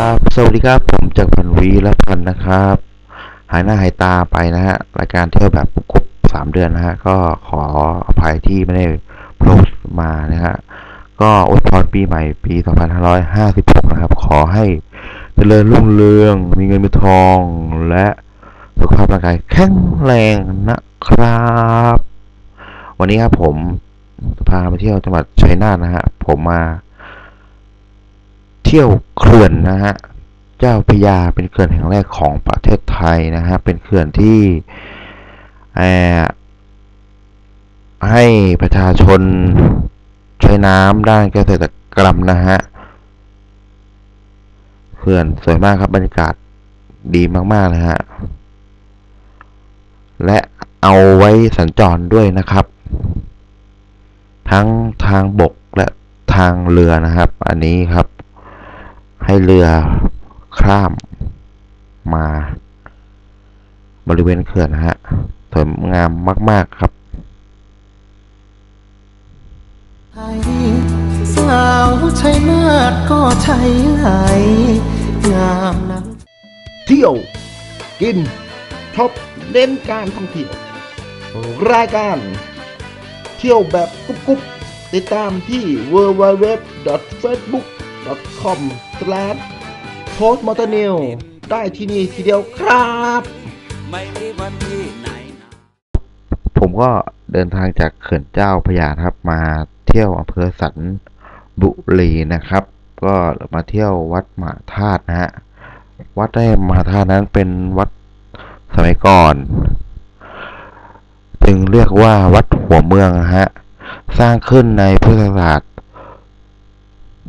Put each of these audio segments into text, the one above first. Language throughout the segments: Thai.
ครับ สวัสดีครับ ผมจากพันวีและพันนะครับ หายหน้าหายตาไปนะฮะ รายการเที่ยวแบบกรุบสามเดือนนะฮะ ก็ขออภัยที่ไม่ได้โพสต์มานะฮะ ก็อวยพรปีใหม่ปี 2556 นะครับ ขอให้เจริญรุ่งเรือง มีเงินมีทอง และสุขภาพร่างกายแข็งแรงนะครับ วันนี้ครับผมจะพาไปเที่ยวจังหวัดชัยนาทนะฮะ ผมมา เที่ยวเขื่อนนะฮะ เจ้าพยาเป็นเขื่อนแห่งแรกของประเทศไทยนะฮะ เป็นเขื่อนที่ให้ประชาชนใช้น้ำด้านเกษตรกรรมนะฮะ เขื่อนสวยมากครับบรรยากาศดีมากๆเลยฮะ และเอาไว้สัญจรด้วยนะครับ ทั้งทางบกและทางเรือนะครับ อันนี้ครับ ให้เรือข้ามมาบริเวณเขื่อนนะฮะสวยงามมาก ๆ ครับสาวใช้มาดก็ใช้ไหลงามนั้นเที่ยว กินช็อปเน้นการท่องเที่ยว รายการ เที่ยวแบบกุ๊บกุ๊บติดตามที่ www.facebook.com p o s t m o t o r n e w ได้ที่นี่ทีเดียวครับ ไม่มีวันที่ไหนนะผมก็เดินทางจากเขื่อนเจ้าพระยานะครับมาเที่ยวอำเภอสันบุรีนะครับ ก็มาเที่ยววัดมหาธาตุนะฮะวัดได้มหาธาตุนั้นเป็นวัดสมัยก่อน จึงเรียกว่าวัดหัวเมืองนะฮะสร้างขึ้นในพุทธศักราช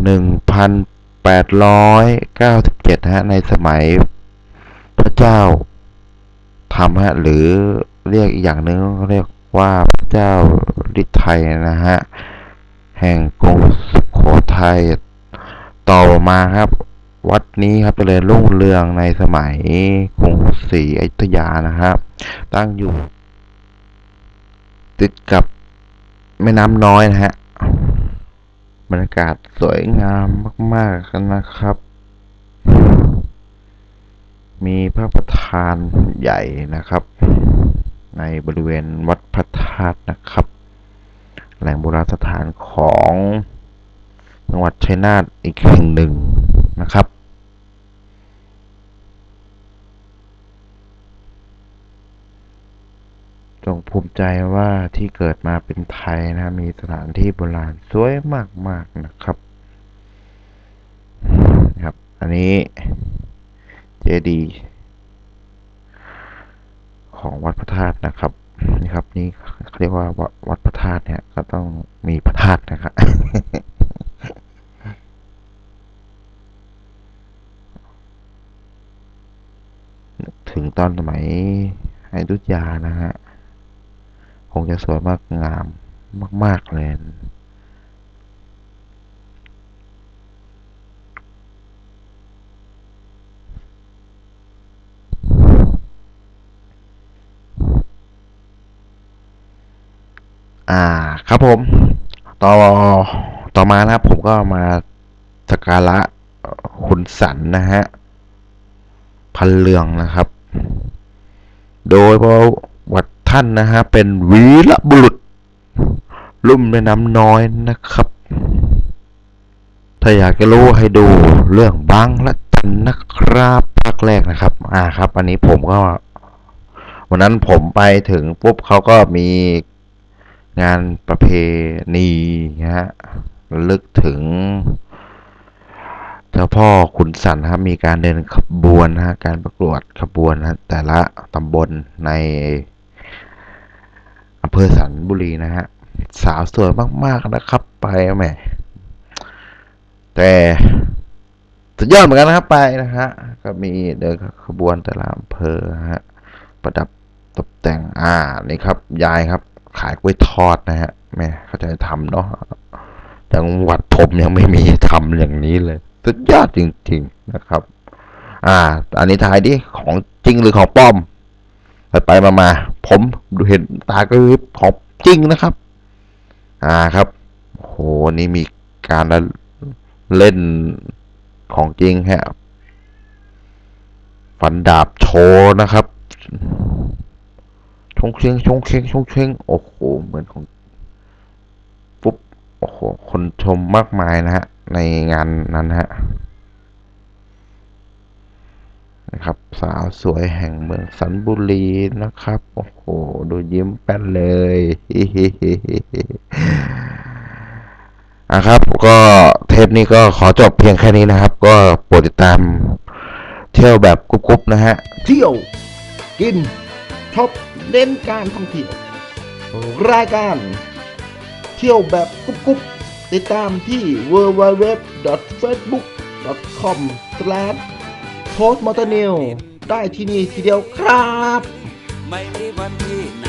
1897นะฮะในสมัยพระเจ้าธรรมฮะหรือเรียกอีกอย่างหนึ่งเขาเรียกว่าพระเจ้าฤทัยนะฮะแห่งกรุงสุโขทัยต่อมาครับ วัดนี้ครับเจริญรุ่งเรืองในสมัยกรุงศรีอยุธยานะครับ ตั้งอยู่ ติดกับแม่น้ำน้อยนะฮะ บรรยากาศสวยงามมากๆนะครับ มีพระประธานใหญ่นะครับ ในบริเวณวัดพระธาตุนะครับ แหล่งโบราณสถานของจังหวัดชัยนาทอีกแห่งหนึ่งนะครับ จง ภูมิใจว่าที่เกิดมาเป็นไทยนะ มีสถานที่โบราณสวยมาก ๆ นะครับ ครับ อันนี้เจดีย์ของวัดพระธาตุนะครับนี่ครับ นี่เขาเรียกว่าวัดวัดพระธาตุเนี่ยก็ต้องมีพระธาตุนะครับถึงตอนสมัยอยุธยานะฮะ คงจะสวยมากงามมาก ๆ เลยอ่าครับผม ต่อต่อมานะครับ ผมก็มาสักการะคุณสันนะฮะ พันเรืองนะครับ โดยเพระวัด ท่านนะฮะเป็นวีรบุรุษ ลุ่มแม่น้ำน้อยนะครับ ถ้าอยากจะรู้ให้ดูเรื่องบางละจันนะครับภาคแรกนะครับ อ่าครับ อันนี้ผมก็วันนั้นผมไปถึงปุ๊บเขาก็มีงานประเพณีนะฮะลึกถึงเจ้าพ่อขุนสันนะครับมีการเดินขบวนนะฮะการประกวดขบวนนะฮะแต่ละตำบลใน อำเภอสันบุรีนะฮะ สาวสวยมากๆนะครับ ไปแหมแต่สุดยอดเหมือนกันนะครับไปนะฮะ ก็มีเดินขบวนแต่ละอำเภอฮะ ประดับตกแต่งอ่านี่ครับ ยายครับ ขายกล้วยทอดนะฮะแม่เขาใจทำเนาะจังหวัดผมยังไม่มีทำอย่างนี้เลย สุดยอดจริง ๆนะครับ อ่า อันนี้ทายดิของจริงหรือของปลอม ไปมามาผมดูเห็นตากระพริบของจริงนะครับ อ่าครับโหนี่มีการเล่นของจริงฮะฟันดาบโชว์นะครับ ชงเชงชงเชงชงเชงโอ้โห เหมือนของปุ๊บ โอ้โห คนชมมากมายนะฮะ ในงานนั้นฮะ นะครับ สาวสวยแห่งเมืองสันบุรีนะครับ โอ้โห ดูยิ้มแป้นเลยอะครับ ก็เทปนี้ก็ขอจบเพียงแค่นี้นะครับ ก็โปรดติดตามเที่ยวแบบกรุ๊ปๆนะฮะ เที่ยว กินช็อปเน้นการท่องเที่ยว รายการ เที่ยวแบบกุ๊บกุ๊บติดตามที่ www.facebook.com p o s t m o t o r n e w ได้ที่นี่ทีเดียวครับ ไม่มีวันที่ไหน